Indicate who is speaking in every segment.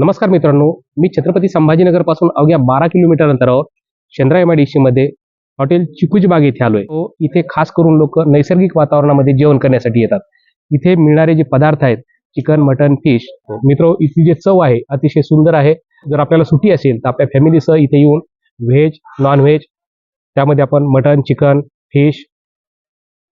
Speaker 1: नमस्कार मित्रांनो मी छत्रपती संभाजीनगरपासून अवघ्या बारा किलोमीटर अंतरावर सी मध्ये हॉटेल चिकूज बाग इथे आलोय. तो इथे खास करून लोक नैसर्गिक वातावरणामध्ये जेवण करण्यासाठी येतात. इथे मिळणारे जे पदार्थ आहेत चिकन मटन फिश मित्र इथली जे चव आहे अतिशय सुंदर आहे. जर आपल्याला सुट्टी असेल तर आपल्या फॅमिलीसह इथे येऊन व्हेज नॉन व्हेज त्यामध्ये आपण मटन चिकन फिश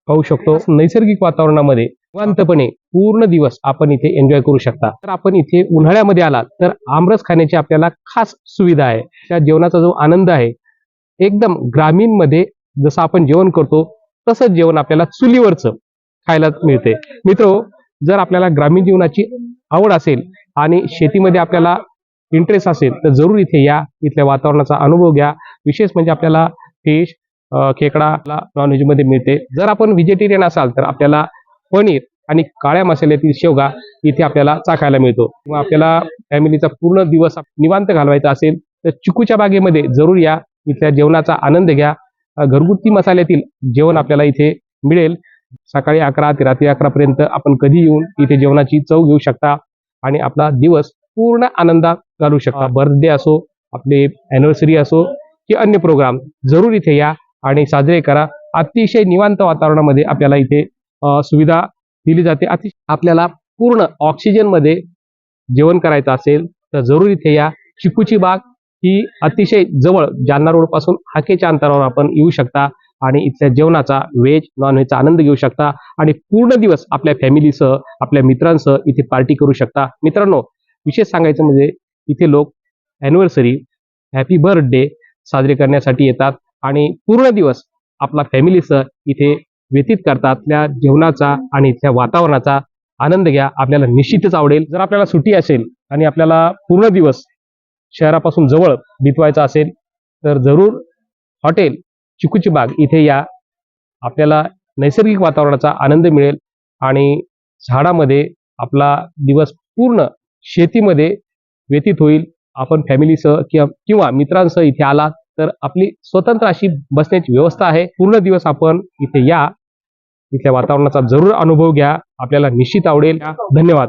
Speaker 1: खाऊ शकतो. नैसर्गिक वातावरणामध्ये निवांतपणे पूर्ण दिवस आपण इथे एन्जॉय करू शकता. तर आपण इथे उन्हाळ्यामध्ये आलात तर आमरस खाण्याची आपल्याला खास सुविधा आहे. त्या जेवणाचा जो आनंद आहे एकदम ग्रामीणमध्ये जसं आपण जेवण करतो तसंच जेवण आपल्याला चुलीवरचं खायला मिळते. मित्र जर आपल्याला ग्रामीण जीवनाची आवड असेल आणि शेतीमध्ये आपल्याला इंटरेस्ट असेल तर जरूर इथे या. इथल्या वातावरणाचा अनुभव घ्या. विशेष म्हणजे आपल्याला फिश खेकडा नॉनव्हेजमध्ये मिळते. जर आपण व्हेजिटेरियन असाल तर आपल्याला पनीर आणि काळ्या मसाल्यातील शेवगा इथे आपल्याला चाखायला मिळतो. किंवा आपल्याला फॅमिलीचा पूर्ण दिवस निवांत घालवायचा असेल तर चिकूच्या बागेमध्ये जरूर या. इथल्या जेवणाचा आनंद घ्या. घरगुती मसाल्यातील जेवण आपल्याला इथे मिळेल. सकाळी अकरा ते रात्री अकरा पर्यंत आपण कधी येऊन इथे जेवणाची चव घेऊ शकता आणि आपला दिवस पूर्ण आनंदात घालू शकता. बर्थडे असो आपले अॅनिव्हर्सरी असो की अन्य प्रोग्राम जरूर इथे या आणि साजरे करा. अतिशय निवांत वातावरणामध्ये आपल्याला इथे सुविधा दिली जाते. अति आपल्याला पूर्ण ऑक्सिजनमध्ये जेवण करायचं असेल तर जरूर इथे या. चिकूची बाग ही अतिशय जवळ जालना रोडपासून हाकेच्या अंतरावर आपण येऊ शकता आणि इथल्या जेवणाचा व्हेज नॉनव्हेजचा आनंद घेऊ शकता आणि पूर्ण दिवस आपल्या फॅमिलीसह आपल्या मित्रांसह इथे पार्टी करू शकता. मित्रांनो विशेष सांगायचं म्हणजे इथे लोक ॲनिव्हर्सरी हॅपी बर्थडे साजरे करण्यासाठी येतात आणि पूर्ण दिवस आपला फॅमिलीसह इथे व्यतीत करतात त्या जेवणाचा आणि इथल्या वातावरणाचा आनंद घ्या. आपल्याला निश्चितच आवडेल. जर आपल्याला सुट्टी असेल आणि आपल्याला पूर्ण दिवस शहरापासून जवळ बितवायचा असेल तर जरूर हॉटेल चिकूची बाग इथे या. आपल्याला नैसर्गिक वातावरणाचा आनंद मिळेल आणि झाडामध्ये आपला दिवस पूर्ण शेतीमध्ये व्यतीत होईल. आपण फॅमिलीसह किंवा किंवा मित्रांसह इथे आला तर आपली स्वतंत्र अशी बसण्याची व्यवस्था आहे. पूर्ण दिवस आपण इथे या. इथल्या वातावरणाचा जरूर अनुभव घ्या. आपल्याला निश्चित आवडेल. धन्यवाद.